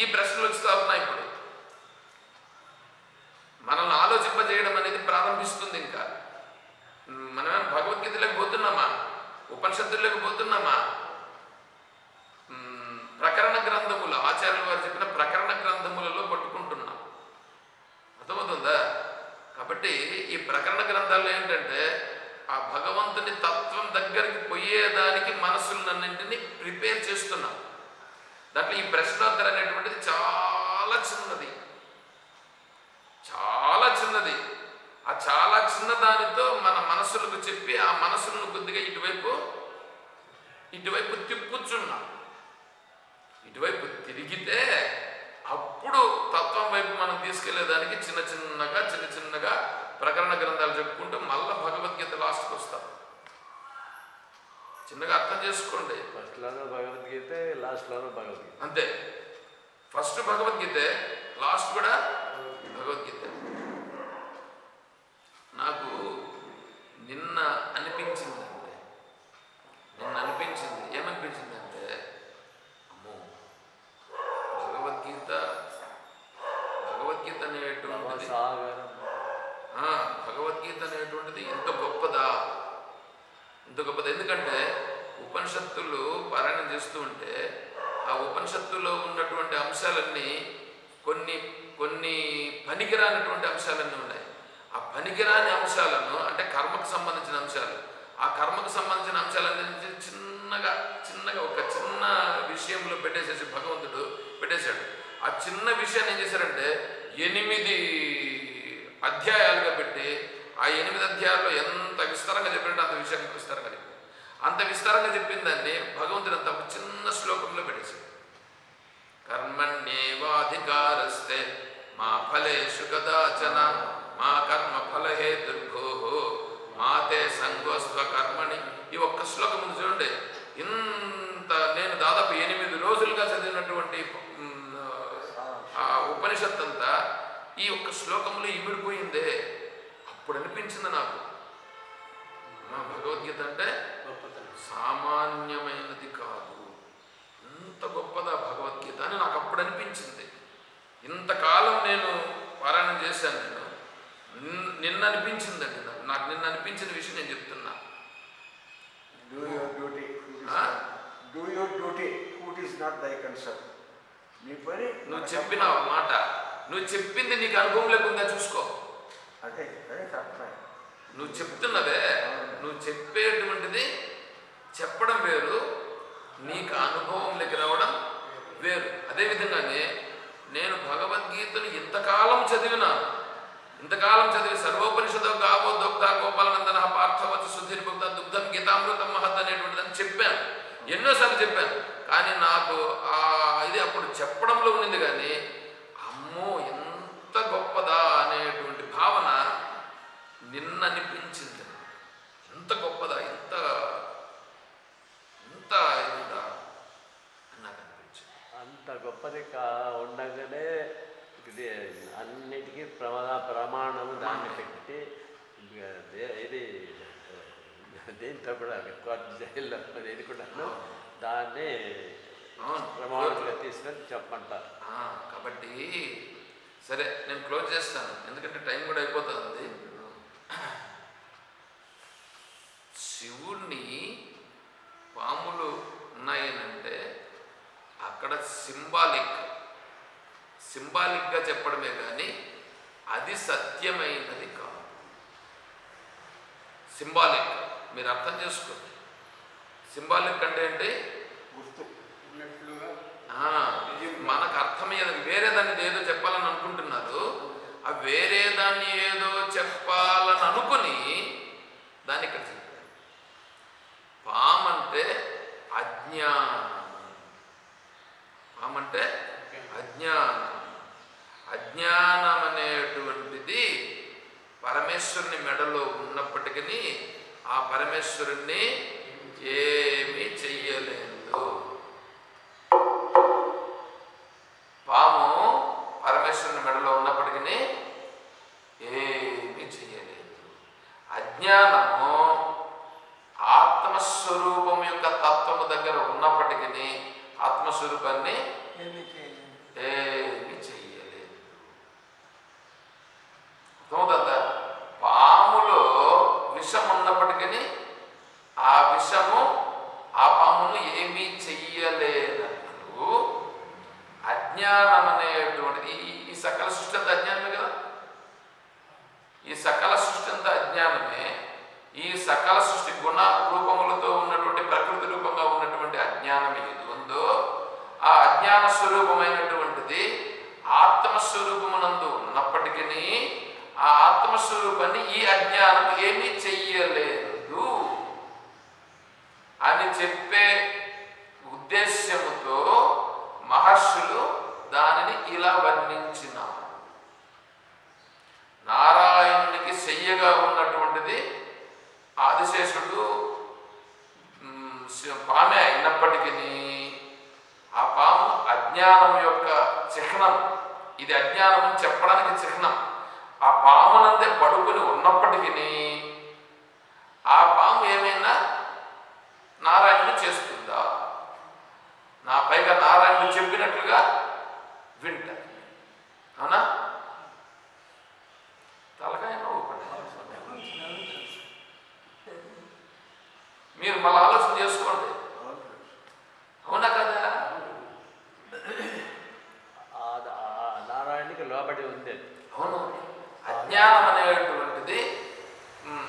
ఈ ప్రశ్నలు వస్తూ ఉన్నాయి ఇప్పుడు మనల్ని ఆలోచింపజేయడం అనేది ప్రారంభిస్తుంది ఇంకా మనమేమైనా భగవద్గీతలోకి పోతున్నామా ఉపనిషత్తుల్లోకి పోతున్నామా మ్మ్, ప్రకరణ గ్రంథములు ఆచార్యుల వారు చెప్పిన ప్రకరణ గ్రంథములలో పట్టుకుంటున్నాం అర్థమవుతుందా కాబట్టి ఈ ప్రకరణ గ్రంథాల్లో ఏంటంటే ఆ భగవంతుని తత్వం దగ్గరికి పోయేదానికి మనసులన్నింటినీ ప్రిపేర్ చేస్తున్నాం దాంట్లో ఈ ప్రశ్నోత్తర అనేటువంటిది చాలా చిన్నది. చాలా చిన్నది. ఆ చాలా చిన్న దానితో మన మనసులకు చెప్పి ఆ మనసులను కొద్దిగా ఇటువైపు ఇటువైపు తిప్పుచున్నాం. ఇటువైపు తిరిగితే అప్పుడు తత్వం వైపు మనం తీసుకెళ్ళేదానికి చిన్న చిన్నగా చిన్న చిన్నగా ప్రకరణ గ్రంథాలు చెప్పుకుంటూ మళ్ళా భగవద్గీత లాస్ట్కి వస్తాం. చిన్నగా అర్థం చేసుకోండి. ఫస్ట్లోనూ భగవద్గీత లాస్ట్లోనూ భగవద్గీత. అంతే. ఫస్ట్ భగవద్గీతే లాస్ట్ కూడా భగవద్గీత. నాకు నిన్న అనిపించింది అంటే నిన్న అనిపించింది ఏమనిపించింది అంటే అమ్మో భగవద్గీత భగవద్గీత అనేటువంటిది భగవద్గీత అనేటువంటిది ఇంత గొప్పదా? ఇంత గొప్పది. ఎందుకంటే ఉపనిషత్తులు పారాయణం చేస్తూ ఉంటే ఆ ఉపనిషత్తులో ఉన్నటువంటి అంశాలన్నీ కొన్ని కొన్ని పనికిరానటువంటి అంశాలన్నీ ఉన్నాయి. ఆ పనికిరాని అంశాలను అంటే కర్మకు సంబంధించిన అంశాలు ఆ కర్మకు సంబంధించిన అంశాలన్నీ చిన్నగా చిన్నగా ఒక చిన్న విషయంలో పెట్టేసేసి భగవంతుడు పెట్టేశాడు. ఆ చిన్న విషయాన్ని ఏం చేశారంటే ఎనిమిది అధ్యాయాలుగా పెట్టి ఆ ఎనిమిది అధ్యాయాల్లో ఎంత విస్తారంగా చెప్పినట్టు అంత విషయానికి విస్తారంగా చెప్పాడు అంత విస్తారంగా చెప్పిందండి భగవంతుడు అంత ఒక చిన్న శ్లోకంలో పెట్టేశాడు. కర్మణ్యేవాధికారస్తే మా ఫలేషు కదాచన మా కర్మ ఫలహేతుర్భో మా మాతే సంగోస్వ కర్మణి. ఈ ఒక్క శ్లోకం ఉంది చూడండి. ఇంత నేను దాదాపు ఎనిమిది రోజులుగా చదివినటువంటి ఆ ఉపనిషత్ అంతా ఈ ఒక్క శ్లోకంలో ఇమిడిపోయిందే. అనిపించింది నాకు. మా భగవద్గీత అంటే సామాన్యమైనది కాదు. ఇంత గొప్పదా భగవద్గీత అని నాకు అప్పుడు అనిపించింది. ఇంతకాలం నేను పారాయణం చేశాను నేను. నిన్- నిన్న అనిపించిందండి నాకు. నాకు నిన్న అనిపించిన విషయం నేను చెప్తున్నా. Thy concern. నీ పని నువ్వు చెప్పిన మాట. నువ్వు చెప్పింది నీకు అనుభవం లేకుండా చూసుకో. అదే అదే చెప్తాను నువ్వు చెప్తున్నదే నువ్వు చెప్పేటువంటిది చెప్పడం వేరు నీకు అనుభవంలోకి రావడం వేరు. అదేవిధంగానే నేను భగవద్గీతను ఇంతకాలం చదివినా ఇంతకాలం చదివి సర్వోపనిషదం గావో దొగ్ధ గోపాలనందన పార్థవతి సుధీర్భుక్త దుగ్ధం గీతామృతం మహత్ అనేటువంటిదని చెప్పాను. ఎన్నోసార్లు చెప్పాను. కానీ నాకు ఆ ఇది అప్పుడు చెప్పడంలో ఉన్నది కానీ అమ్మో ఎంత గొప్పదా అనేటువంటి భావన నిన్న అనిపించింది ఎంత గొప్పదా? ఎంత ఎంత ఇదిదా? అని నాకు అనిపించింది. అంత గొప్పది కా ఉండగానే ఇది అన్నిటికీ ప్రమాద ప్రమాణము దాన్ని పెట్టి ఇది దీంతో కూడా కోర్టు జైల్లో ఇది కూడాను దాన్ని ప్రమాణంగా తీసుకొని చెప్పంటారు కాబట్టి సరే నేను క్లోజ్ చేస్తాను. ఎందుకంటే టైం కూడా అయిపోతుంది. శివుణ్ణి పాములు ఉన్నాయనంటే అక్కడ సింబాలిక్ సింబాలిక్గా చెప్పడమే కానీ అది సత్యమైనది కాదు. సింబాలిక్ మీరు అర్థం చేసుకోండి. సింబాలిక్ అంటే ఏంటి? మనకు అర్థమయ్యేది వేరే దాన్ని ఏదో చెప్పాలని అనుకుంటున్నారు. ఆ వేరే దాన్ని ఏదో చెప్పాలని అనుకుని దాన్ని ఇక్కడ చెప్పారు పామంటే అజ్ఞానం పామంటే అజ్ఞానం అజ్ఞానం అనేటువంటిది పరమేశ్వరుని మెడలో ఉన్నప్పటికీ ఆ పరమేశ్వరుణ్ణి ఏమీ చెయ్యలేదు. పాము పరమేశ్వరుని మెడలో ఉన్నప్పటికీ ఏమీ చెయ్యలేదు. అజ్ఞానము ఆత్మస్వరూపం యొక్క తత్వము దగ్గర ఉన్నప్పటికీ ఆత్మస్వరూపాన్ని ఏమి చేయలేదు ఏమి చెయ్యలేదు అర్థమవుతుందా పాములో విషం ఉన్నప్పటికీ ఆ విషము ఆ పామును ఏమీ చెయ్యలేనట్లు అజ్ఞానం అనేటువంటిది ఈ- ఈ సకల సృష్టి అంతా అజ్ఞానమే కదా ఈ సకల సృష్టి అంతా అజ్ఞానమే ఈ సకల సృష్టి గుణ రూపములతో ఉన్నటువంటి ప్రకృతి రూపంగా ఉన్నటువంటి అజ్ఞానం ఏది ఉందో ఆ అజ్ఞాన స్వరూపమైనటువంటిది ఆత్మస్వరూపమునందు ఉన్నప్పటికీ ఆ ఆత్మస్వరూపాన్ని ఈ అజ్ఞానం ఏమీ చెయ్యలేదు అని చెప్పే ఉద్దేశ్యముతో మహర్షులు దానిని ఇలా వర్ణించినారు నారాయణునికి శయ్యగా ఉన్నటువంటిది ఆదిశేషుడు మ్, శ- పామే అయినప్పటికీ ఆ పాము అజ్ఞానం యొక్క చిహ్నం ఇది అజ్ఞానం అని చెప్పడానికి చిహ్నం. ఆ పామునందే పడుకుని ఉన్నప్పటికీ ఆ పాము ఏమైనా నారాయణుడు చేస్తుందా నా పైగా నారాయణుడు చెప్పినట్లుగా వింటారు అవునా తలకాయ నవ్వు పడ్డాయి. మీరు మళ్ళీ ఆలోచన చేసుకోండి అవునా కదా ఆ- ఆ నారాయణునికి లోబడి ఉంది. అవును. అజ్ఞానం అనేటువంటిది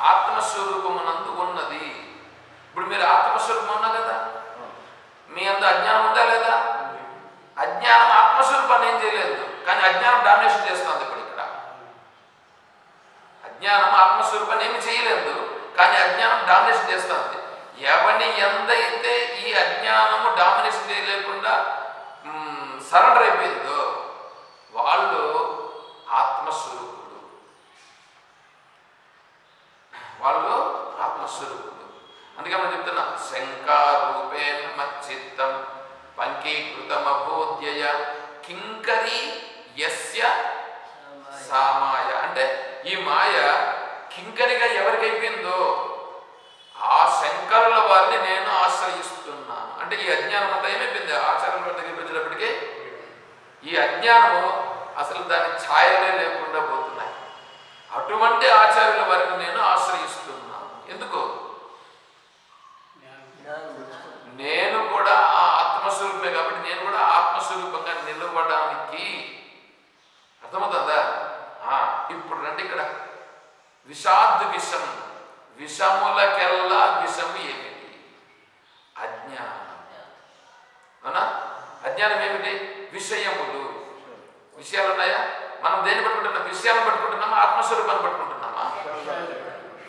ఆత్మస్వరూపమునందు ఉన్నది. ఇప్పుడు మీరు ఆత్మస్వరూపం ఉన్నా కదా. మీ అంత అజ్ఞానం ఉందా లేదా? అజ్ఞానం ఆత్మస్వరూపాన్ని ఏం చేయలేదు. కానీ అజ్ఞానం డామినేషన్ చేస్తుంది ఇప్పుడు ఇక్కడ. అజ్ఞానం ఆత్మస్వరూపాన్ని ఏమి చేయలేదు కానీ అజ్ఞానం డామినేషన్ చేస్తుంది. ఎవరిని ఎంతైతే ఈ అజ్ఞానము డామినేషన్ చేయలేకుండా సరెండర్ అయిపోయిందో ఆత్మస్వరూపులు అందుకే మనం చెప్తున్నా శంకారూపేణ మచ్చిత్తం పంకీకృతమభూద్యయ కింకరి యస్య సామాయ. అంటే ఈ మాయ కింకరిగా ఎవరికైపోయిందో ఆ శంకరుల వారిని నేను ఆశ్రయిస్తున్నాను. అంటే ఈ అజ్ఞానం అంతా ఏమైపోయింది? ఆచార్యుల వారి దగ్గరికి ఈ అజ్ఞానము అసలు దాని ఛాయలే లేకుండా పోతున్నాయి. అటువంటి ఆచార్యుల వారిని నేను ఆశ్రయిస్తున్నాను. ఎందుకు? నేను కూడా ఆ ఆత్మస్వరూపమే కాబట్టి నేను కూడా ఆత్మస్వరూపంగా నిలవడానికి అర్థమవుతుందా? ఆ, ఇప్పుడు రండి ఇక్కడ. విషాద్ విషం విషములకెల్లా విషము ఏమిటి? అజ్ఞానం. అవునా? అజ్ఞానం ఏమిటి? విషయములు. విషయాలు ఉన్నాయా మనం దేన్ని పట్టుకుంటున్నాం? విషయాలను పట్టుకుంటున్నామా? ఆత్మస్వరూపాన్ని పట్టుకుంటున్నామా?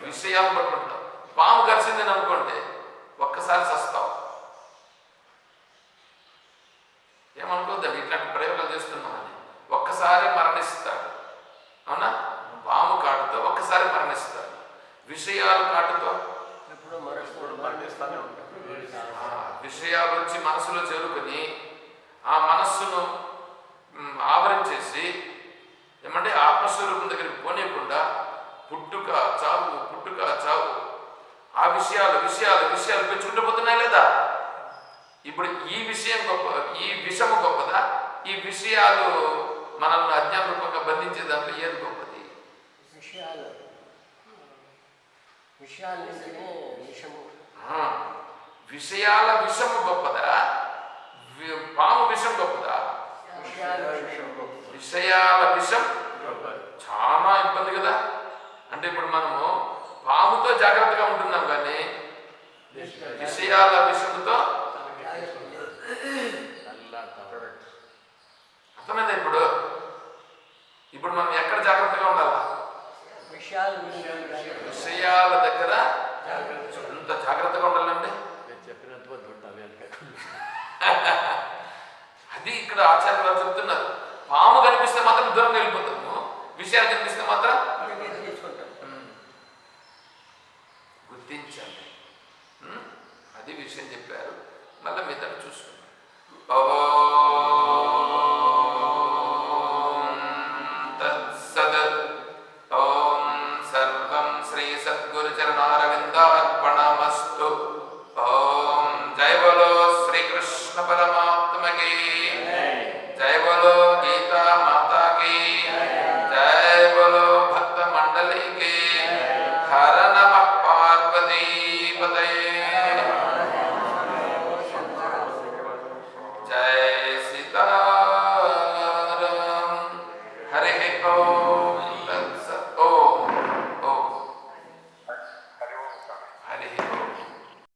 విషయాలను పట్టుకుంటున్నాం పాము కరిచిందని అనుకోండి ఒక్కసారి సస్తావు ఏమనుకోద్దండి? ఇట్లాంటి ప్రయోగాలు చేస్తున్నామని. ఒక్కసారి మరణిస్తాడు. అవునా? పాము కాటుతో ఒక్కసారి మరణిస్తాడు. విషయాలు కాటుతో? విషయాలు వచ్చి మనసులో చేరుకొని ఆ మనస్సును ఆవరించేసి ఏమంటే ఆత్మస్వరూపం దగ్గరికి పోనీయకుండా పుట్టుక చావు పుట్టుక చావు ఆ విషయాలు విషయాలు విషయాలు పెంచుకుంటూ పోతున్నాయి లేదా? ఇప్పుడు ఈ విషయం గొప్ప ఈ విషము గొప్పదా? ఈ విషయాలు మనల్ని అజ్ఞాన రూపంగా బంధించే దాంట్లో ఏది గొప్పది? విషయాలు. విషయాలు విషము. ఆ, విషయాల విషము గొప్పదా? పాము విషం గొప్పదా? విషయాలు విషయాల విషం చాలా ఇబ్బంది కదా? అంటే ఇప్పుడు మనము జాగ్రత్తగా ఉంటున్నాం కానీ విషయాల అల్లాడతాం అర్థమైందా ఇప్పుడు? ఇప్పుడు మనం ఎక్కడ జాగ్రత్తగా ఉండాలా? విషయాలు విషయాల దగ్గర ఎంత జాగ్రత్తగా ఉండాలండి? అది ఇక్కడ ఆచార్య వారు చెప్తున్నారు. పాము కనిపిస్తే మాత్రం దూరంగా వెళ్ళిపోతాము. విషయాలు కనిపిస్తే మాత్రం విషయం చెప్పారు మళ్ళీ మిగతా చూసుకుందాం